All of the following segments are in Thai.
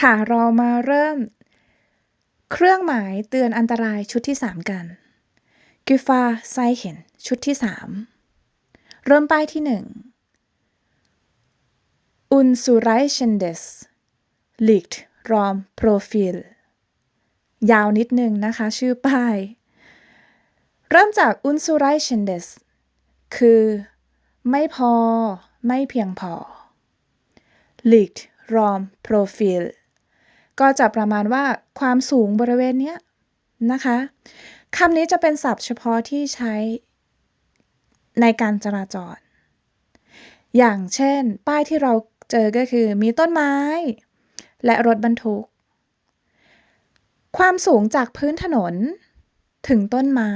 ค่ะ เรามาเริ่ม เครื่องหมายเตือนอันตรายชุดที่ 3 กัน Gefahrszeichen ชุดที่ 3 เริ่มป้ายที่ 1 Unzureichendes Lichtraumprofil ยาวนิดนึงนะคะ ชื่อป้าย เริ่มจาก Unzureichendes คือ ไม่พอ ไม่เพียงพอ Lichtraumprofil ก็จะประมาณว่าความสูงบริเวณเนี้ยนะคะคำนี้จะเป็นศัพท์เฉพาะที่ใช้ในการจราจร อย่างเช่น ป้ายที่เราเจอก็คือมีต้นไม้ และรถบรรทุก ความสูงจากพื้นถนนถึงต้นไม้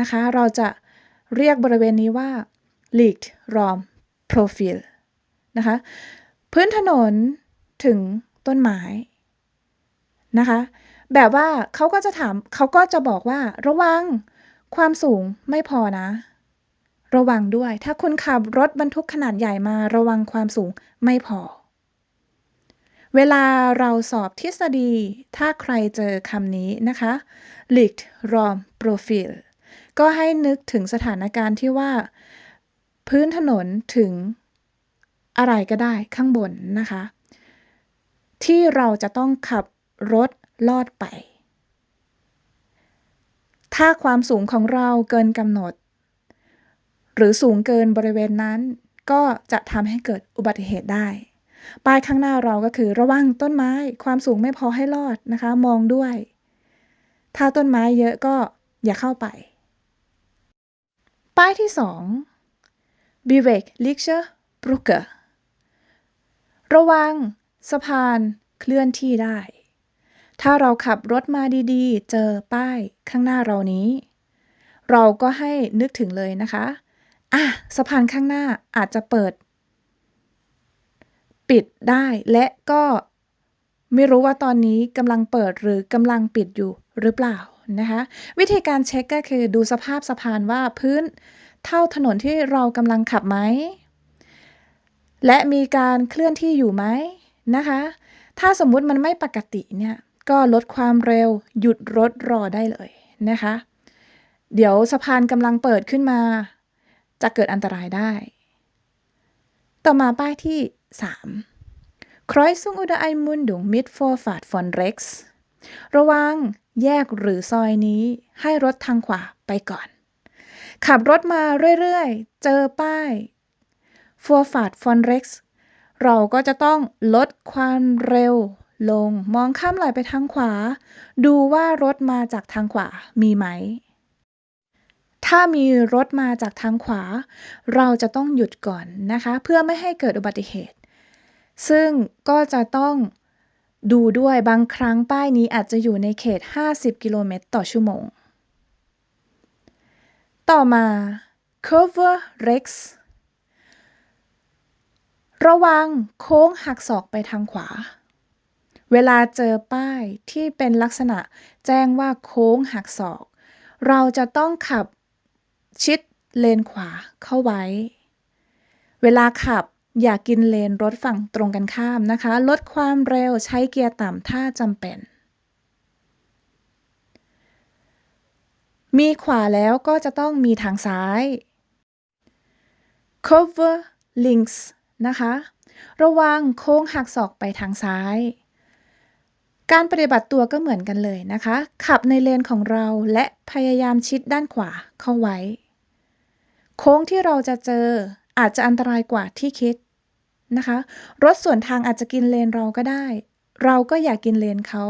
นะคะ เราจะเรียกบริเวณนี้ว่า Lichtraum Profil นะคะ พื้นถนนถึงต้นไม้ นะคะ แบบว่าเขาก็จะถามเขาก็จะบอกว่า ระวัง ความสูงไม่พอนะ ระวังด้วย ถ้าคุณขับรถบรรทุกขนาดใหญ่มาระวังความสูงไม่พอ เวลาเราสอบทฤษฎี ถ้าใครเจอคำนี้นะคะ lict rom profil ก็ให้นึกถึงสถานการณ์ที่ว่า พื้นถนนถึงอะไรก็ได้ข้างบนนะคะ ที่เราจะต้องขับ รถลอดไป ถ้าความสูงของเราเกินกำหนด หรือสูงเกินบริเวณนั้น ก็จะทำให้เกิดอุบัติเหตุได้ ป้ายข้างหน้าเราก็คือระวังต้นไม้ความสูงไม่พอให้ลอดนะคะ มองด้วย ถ้าต้นไม้เยอะก็อย่าเข้าไป ป้ายที่ 2 b e w e g l i c h e Brücke ระวังสะพานเคลื่อนที่ได้ ถ้าเราขับรถมาดีๆ เจอป้ายข้างหน้าเรานี้ เราก็ให้นึกถึงเลยนะคะ อะสะพานข้างหน้าอาจจะเปิด ปิดได้และก็ไม่รู้ว่าตอนนี้กำลังเปิดหรือกำลังปิดอยู่หรือเปล่านะคะวิธีการเช็คก็คือดูสภาพสะพานว่าพื้นเท่าถนนที่เรากำลังขับไหม และมีการเคลื่อนที่อยู่ไหมนะคะ ถ้าสมมุติมันไม่ปกติเนี่ย ก็ลดความเร็วหยุดรถรอได้เลยนะคะ เดี๋ยวสะพานกำลังเปิดขึ้นมา จะเกิดอันตรายได้ ต่อมาป้ายที่ 3 Kreuzung oder Einmündung mit Vorfahrt von rechts ระวังแยกหรือซอยนี้ให้รถทางขวาไปก่อน ขับรถมาเรื่อยๆ เจอป้าย Vorfahrt von rechts เราก็จะต้องลดความเร็ว ลงมองข้ามไหลไปทางขวา ดูว่ารถมาจากทางขวามีไหม ถ้ามีรถมาจากทางขวา เราจะต้องหยุดก่อนนะคะ เพื่อไม่ให้เกิดอุบัติเหตุ ซึ่งก็จะต้องดูด้วยบางครั้งป้ายนี้อาจจะอยู่ในเขต 50 กิโลเมตรต่อชั่วโมง ต่อมา cover rex ระวังโค้งหักศอกไปทางขวา เวลาเจอป้ายที่เป็นลักษณะแจ้งว่าโค้งหักศอก เราจะต้องขับชิดเลนขวาเข้าไว้ เวลาขับอย่ากกินเลนรถฝั่งตรงกันข้ามนะคะ ลดความเร็วใช้เกียร์ต่ำถ้าจำเป็น มีขวาแล้วก็จะต้องมีทางซ้าย cover links นะคะ ระวังโค้งหักศอกไปทางซ้าย การปฏิบัติตัวก็เหมือนกันเลยนะคะ ขับในเลนของเราและพยายามชิดด้านขวาเข้าไว้ โค้งที่เราจะเจออาจจะอันตรายกว่าที่คิดนะคะ รถส่วนทางอาจจะกินเลนเราก็ได้ เราก็อยากกินเลนเขา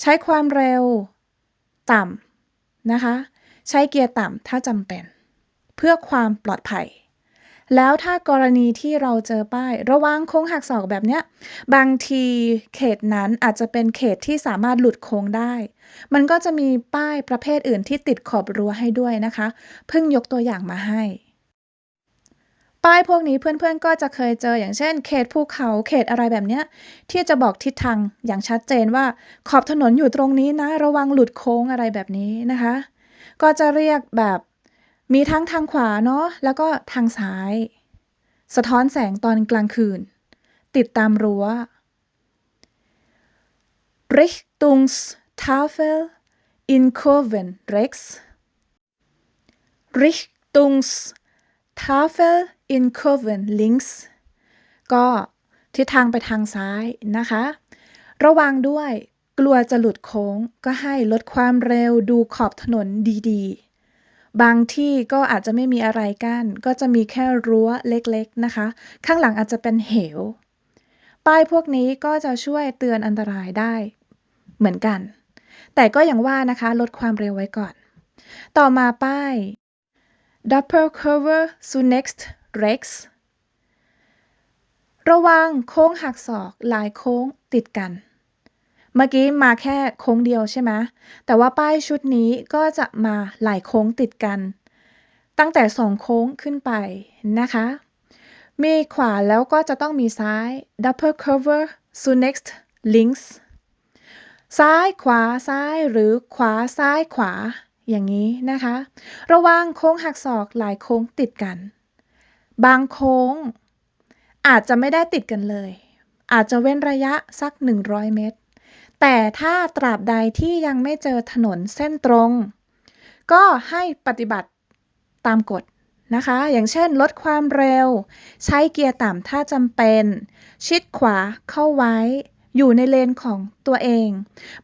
ใช้ความเร็วต่ำนะคะ ใช้เกียร์ต่ำถ้าจำเป็น เพื่อความปลอดภัย แล้วถ้ากรณีที่เราเจอป้าย ระวังโค้งหักศอกแบบเนี้ย บางทีเขตนั้นอาจจะเป็นเขตที่สามารถหลุดโค้งได้ มันก็จะมีป้ายประเภทอื่นที่ติดขอบรั้วให้ด้วยนะคะ เพิ่งยกตัวอย่างมาให้ ป้ายพวกนี้เพื่อนๆก็จะเคยเจออย่างเช่น เขตภูเขาเขตอะไรแบบเนี้ย ที่จะบอกทิศทางอย่างชัดเจนว่า ขอบถนนอยู่ตรงนี้นะ ระวังหลุดโค้งอะไรแบบนี้นะคะ ก็จะเรียกแบบ มีทั้งทางขวาเนาะแล้วก็ทางซ้าย สะท้อนแสงตอนกลางคืน ติดตามรั้ว Richtungstafel in Kurven rechts Richtungstafel in Kurven links ก็ทิศทางไปทางซ้ายนะคะ ระวังด้วยกลัวจะหลุดโค้งก็ให้ลดความเร็วดูขอบถนนดีๆ บางที่ก็อาจจะไม่มีอะไรกัน้นก็จะมีแค่รั้วเล็กๆนะคะ ข้างหลังอาจจะเป็นเหว ป้ายพวกนี้ก็จะช่วยเตือนอันตรายได้ เหมือนกัน แต่ก็อย่างว่านะคะ ลดความเร็วไว้ก่อน ต่อมาป้าย Doppelkurve zunächst rechts ระวังโค้งหักศอกหลายโค้งติดกัน เมื่อกี้มาแค่โค้งเดียวใช่ไหมแต่ว่าป้ายชุดนี้ก็จะมาหลายโค้งติดกัน ตั้งแต่สองโค้งขึ้นไปนะคะ มีขวาแล้วก็จะต้องมีซ้าย double cover zunächst links ซ้ายขวาซ้ายหรือขวาซ้ายขวา อย่างนี้นะคะ ระวังโค้งหักศอกหลายโค้งติดกัน บางโค้ง อาจจะไม่ได้ติดกันเลย อาจจะเว้นระยะสัก 100 เมตร แต่ถ้าตราบใดที่ยังไม่เจอถนนเส้นตรง ก็ให้ปฏิบัติตามกฎนะคะ อย่างเช่นลดความเร็ว ใช้เกียร์ต่ำถ้าจำเป็น ชิดขวาเข้าไว้ อยู่ในเลนของตัวเอง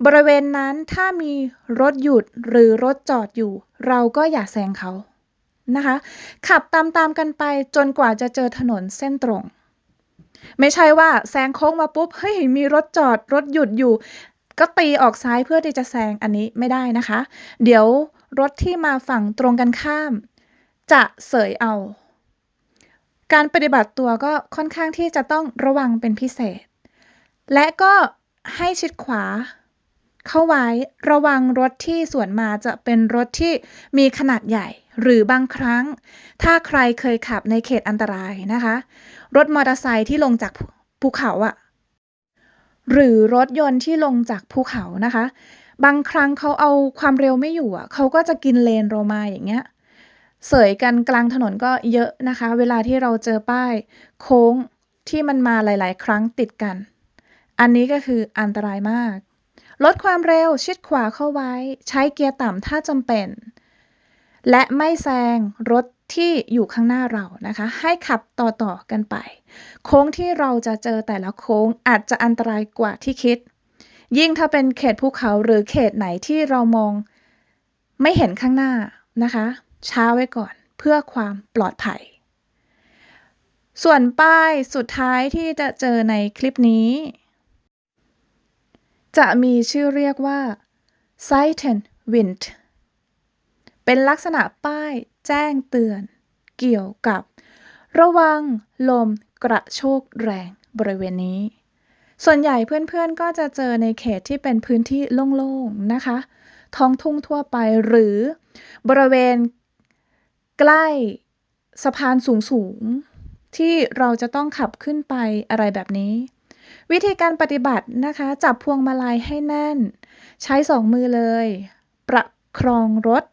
บริเวณนั้นถ้ามีรถหยุดหรือรถจอดอยู่ เราก็อย่าแซงเขานะคะ ขับตามๆกันไปจนกว่าจะเจอถนนเส้นตรง ไม่ใช่ว่าแซงโค้งมาปุ๊บเฮ้ยมีรถจอดรถหยุดอยู่ ก็ตีออกซ้ายเพื่อที่จะแซงอันนี้ไม่ได้นะคะ เดี๋ยวรถที่มาฝั่งตรงกันข้าม จะเสยเอา การปฏิบัติตัวก็ค่อนข้างที่จะต้องระวังเป็นพิเศษ และก็ให้ชิดขวา เข้าไว้ระวังรถที่สวนมาจะเป็นรถที่มีขนาดใหญ่ หรือบางครั้ง ถ้าใครเคยขับในเขตอันตรายนะคะ รถมอเตอร์ไซค์ที่ลงจากภูเขาอะหรือรถยนต์ที่ลงจากภูเขานะคะ บางครั้งเขาเอาความเร็วไม่อยู่อะเขาก็จะกินเลนเรามาอย่างเงี้ยเสยกันกลางถนนก็เยอะนะคะ เวลาที่เราเจอป้ายโค้งที่มันมาหลาย ๆ ครั้งติดกัน อันนี้ก็คืออันตรายมาก ลดความเร็วชิดขวาเข้าไว้ ใช้เกียร์ต่ำถ้าจำเป็น และไม่แซงรถที่อยู่ข้างหน้าเรานะคะ ให้ขับต่อๆกันไป โค้งที่เราจะเจอแต่ละโค้งอาจจะอันตรายกว่าที่คิด ยิ่งถ้าเป็นเขตภูเขาหรือเขตไหนที่เรามองไม่เห็นข้างหน้านะคะ ช้าไว้ก่อนเพื่อความปลอดภัย ส่วนป้ายสุดท้ายที่จะเจอในคลิปนี้ จะมีชื่อเรียกว่า s i t e n Wind เป็นลักษณะป้ายแจ้งเตือน เกี่ยวกับ ระวังลมกระโชกแรงบริเวณนี้ ส่วนใหญ่เพื่อนๆก็จะเจอในเขตที่เป็นพื้นที่โล่งๆนะคะ ท้องทุ่งทั่วไปหรือบริเวณใกล้สะพานสูงๆที่เราจะต้องขับขึ้นไปอะไรแบบนี้ วิธีการปฏิบัตินะคะ จับพวงมาลัยให้แน่น ใช้สองมือเลย ประครองรถ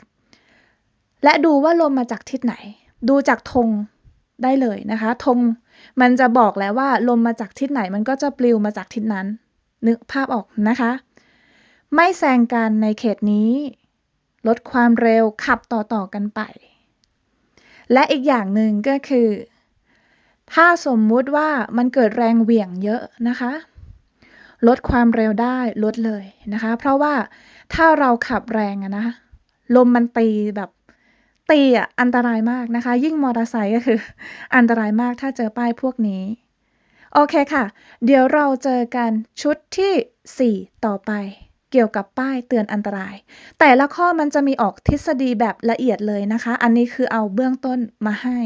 และดูว่าลมมาจากทิศไหน ดูจากธงได้เลยนะคะธงมันจะบอกแล้วว่าลมมาจากทิศไหนมันก็จะปลิวมาจากทิศนั้น นึกภาพออกนะคะ ไม่แซงกันในเขตนี้ ลดความเร็วขับต่อๆกันไป และอีกอย่างหนึ่งก็คือ ถ้าสมมุติว่ามันเกิดแรงเหวี่ยงเยอะนะคะ ลดความเร็วได้ลดเลยนะคะ เพราะว่าถ้าเราขับแรงอะนะลมมันตีแบบตีอะอันตรายมากนะคะ ยิ่งมอเตอร์ไซค์ก็คือ อันตรายมากถ้าเจอป้ายพวกนี้ โอเคค่ะ เดี๋ยวเราเจอกันชุดที่ 4 ต่อไป เกี่ยวกับป้ายเตือนอันตราย แต่ละข้อมันจะมีออกทฤษฎีแบบละเอียดเลยนะคะ อันนี้คือเอาเบื้องต้นมาให้